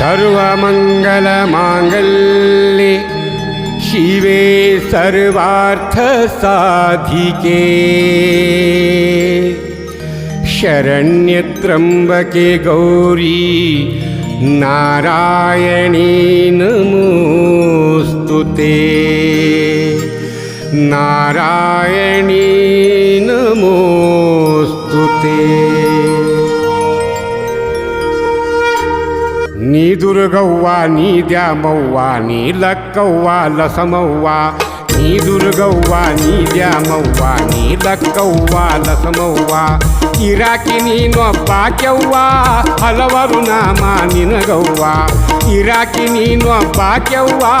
സർവമംഗളമാംഗല്യ ശിവേ സർവാർത്ഥ സാധികേ ശരണ്യത്രംബകേ ഗൗരി നാരായണീ നമോസ്തു നാരായണീ നമോ दुर्गव्वा नी द्या मौवा नी लसमौवा नी दुर्गव्वा नी द्यामव्वा नी लक्कव्वा लसमव्वा इराकिनी नोप्पा केव्हा हलवरुणा मानिन गव्वा इराकिनी नोप्पा केव्हा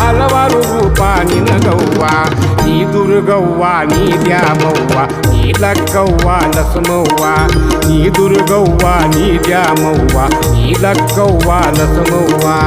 हलवारु रूपानिन गव्वा नी दुर्गव्वा नी द्यामव्वा नी लक्कव्वा लसमव्वा नी दुर्गव्वा नी द्यामव्वा नी लक्कव्वा लसमव्वा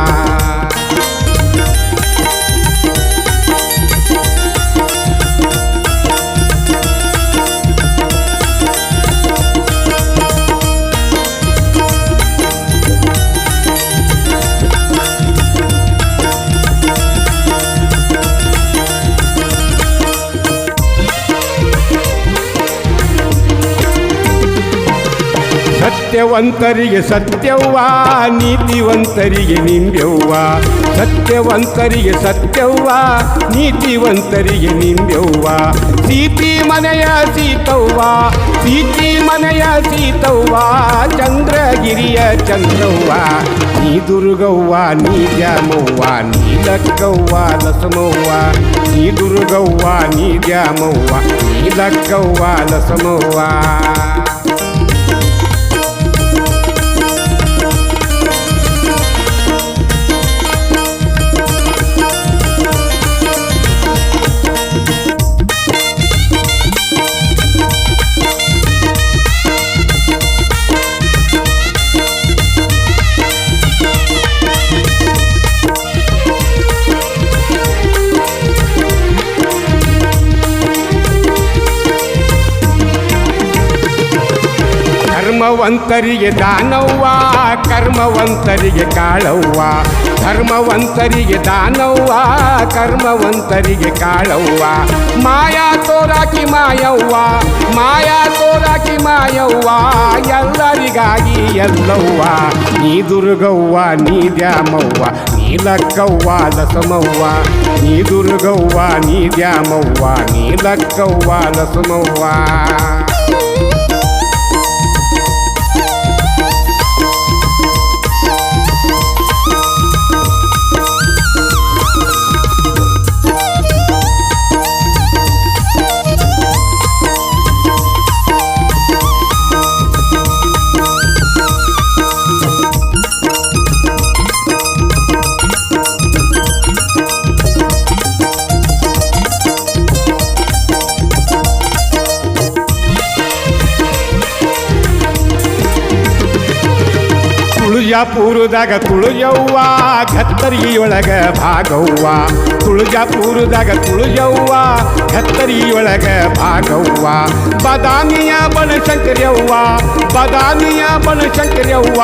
ಸತ್ಯವಂತರಿಗೆ ಸತ್ಯವ್ವ, ನೀತಿವಂತರಿಗೆ ನಿಂಬೆವ್ವ. ಸತ್ಯವಂತರಿಗೆ ಸತ್ಯವ್ವ, ನೀತಿವಂತರಿಗೆ ನಿಂಬೆವ್ವ. ಸೀತಿ ಮನೆಯ ಸೀತವ್ವ, ಸೀತಿ ಮನೆಯ ಸೀತವ್ವ, ಚಂದ್ರಗಿರಿಯ ಚಂದ್ರವ್ವ. ನೀ ದುರ್ಗವ್ವ, ನೀ ದ್ಯಾಮವ್ವ, ನೀ ಲಕ್ಕವ್ವ, ಲಸಮವ್ವ. ನೀ ದುರ್ಗವ್ವ, ನೀ ದ್ಯಾಮವ್ವ, ನೀ ಲಕ್ಕವ್ವ, ಲಸಮವ್ವ. ಧರ್ಮವಂತರಿಗೆ ದಾನವ್ವ, ಕರ್ಮವಂತರಿಗೆ ಕಾಳವ್ವ. ಧರ್ಮವಂತರಿಗೆ ದಾನವ್ವ, ಕರ್ಮವಂತರಿಗೆ ಕಾಳವ್ವ. ಮಾಯಾ ತೋರಾಕಿ ಮಾಯವ್ವ, ಮಾಯಾ ತೋರಾಕಿ ಮಾಯವ್ವ, ಎಲ್ಲರಿಗಾಗಿ ಎಲ್ಲವ್ವ. ನೀ ದುರ್ಗವ್ವ, ನೀ ದ್ಯಾಮವ್ವ, ನೀ ಲಕ್ಕವ್ವ, ಲಸಮವ್ವ. ನೀ ದುರ್ಗವ್ವ, ನೀ ದ್ಯಾಮವ್ವ, ನೀ ಲಕ್ಕವ್ವ, ಲಸಮವ್ವ. ತುಳಜಾಪುರದಾಗ ತುಳಜವ್ವ ಘತ್ತರಿಯೊಳಗ ಭಾಗವ್ವ ತುಳಜಾಪುರದಾಗ ತುಳಜವ್ವ ಘತ್ತರಿಯೊಳಗ ಭಾಗವ್ವ ಬದಾಮಿಯ ಬನಶಂಕರ್ಯವ್ವ ಬದಾಮಿಯ ಬನಶಂಕರ್ಯವ್ವ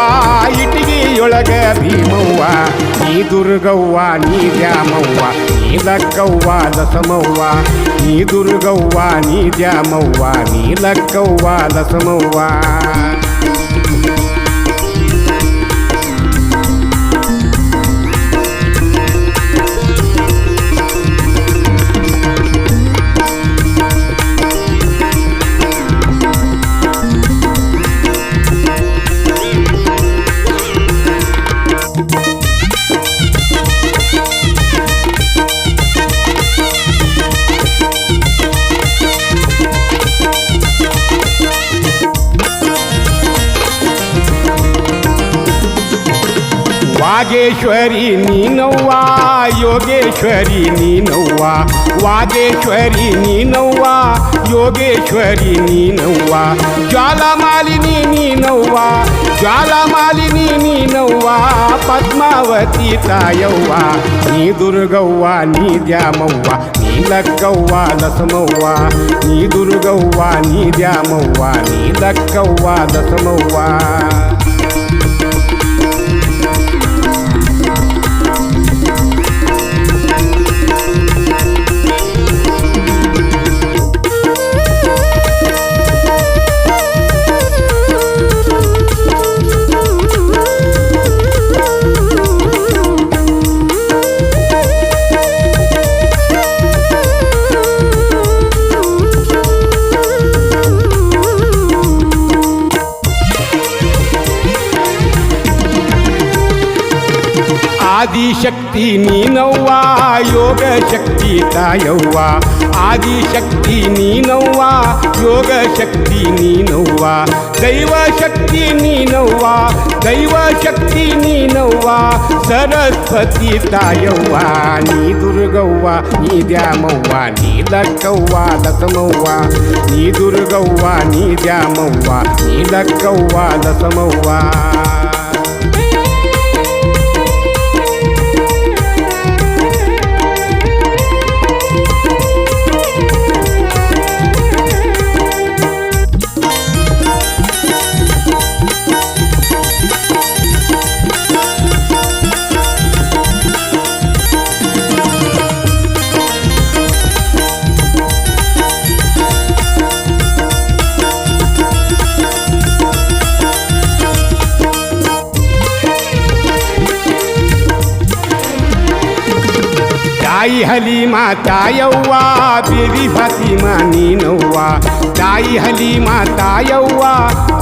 ಇಟಿಗೆಯೊಳಗ ಭೀಮವ್ವ ನೀ ದುರ್ಗವ್ವ ನೀ ದ್ಯಾಮವ್ವ ನೀ ಲಕ್ಕವ್ವ ಲಸಮವ್ವ ನೀ ದುರ್ಗವ್ವ ನೀ ದ್ಯಾಮವ್ವ ನೀ ಲಕ್ಕವ್ವ ಲಸಮವ್ವ ವಾಗೇಶ್ವರಿ ನೀನವ್ವ, ಯೋಗೇಶ್ವರಿ ನೀನವ್ವ, ವಾಗೇಶ್ವರಿ ನೀನವ್ವ, ಯೋಗೇಶ್ವರಿ ನೀನವ್ವ, ಜ್ವಾಲಮಾಲಿನಿ ನೀನವ್ವ ಜ್ವಾಲಮಾಲಿನಿ ನೀನವ್ವ, ಪದ್ಮಾವತಿ ತಾಯವ್ವ, ನೀ ದುರ್ಗವ್ವ, ನೀ ದ್ಯಾಮವ್ವ, ನೀ ಲಕ್ಕವ್ವ ನೀ ದುರ್ಗವ್ವ, ನೀ ದ್ಯಾಮವ್ವ, ನೀ ಲಕ್ಕವ್ವ ಲಸಮವ್ವ आदिशक्ती नी नव्वा योग शक्ती तायव्वा आदिशक्ती नी नव्वा योग शक्ती नी नव्वा दैव शक्ती नी नव्वा दैव शक्ती नी नव्वा सरस्वती तायव्वा नी दुर्गव्वा नी द्यामव्वा नी लक्कव्वा लसमव्वा नी दुर्गव्वा नी द्यामव्वा नी लक्कव्वा लसमव्वा ताई हली माता यव्वा बेबी फातिमा नी नव्वा ताई हली माता यव्वा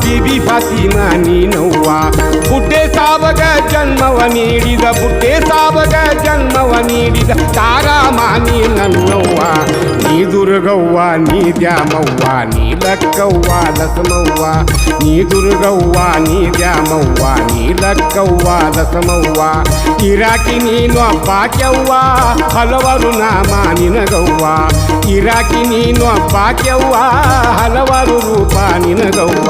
ಬೇಬಿ ಫಾತಿಮಾ ನೀನವ್ವ ಬುಡ್ಡೆ ಸಾವಗ ಜನ್ಮವ ನೀಡಿದ, ಬುಡ್ಡೆ ಸಾವಗ ಜನ್ಮವ ನೀಡಿದ ತಾರಾಮಾನಿ ನನ್ನವ್ವ. ನೀ ದುರ್ಗವ್ವ, ನೀ ದ್ಯಾಮವ್ವ, ನೀ ಲಕ್ಕವ್ವ ಲಸಮವ್ವ ನೀ ದುರ್ಗವ್ವ, ನೀ ದ್ಯಾಮವ್ವ, ನೀ ಲಕ್ಕವ್ವ ಲಸಮವ್ವ ಇರಾಕಿ ನೀನು ಬಾಕ್ಯವ್ವ ಹಲವಾರು ನಾಮ ನಿನಗವ್ವ. ಇರಾಕಿ ನೀನು ಬಾಕ್ಯವ್ವ ಹಲವಾರು ರೂಪ ನಿನಗವ್ವ.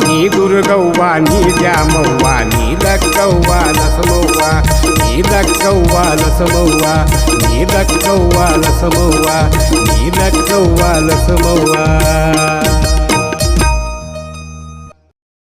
नी दुर्गव्वा नी द्या मौवा नी लक्कव्वा लसमौवा. नी लक्कव्वा लसमौवा. नी लक्कव्वा लसमौवा. नी लक्कव्वा लसमौवा.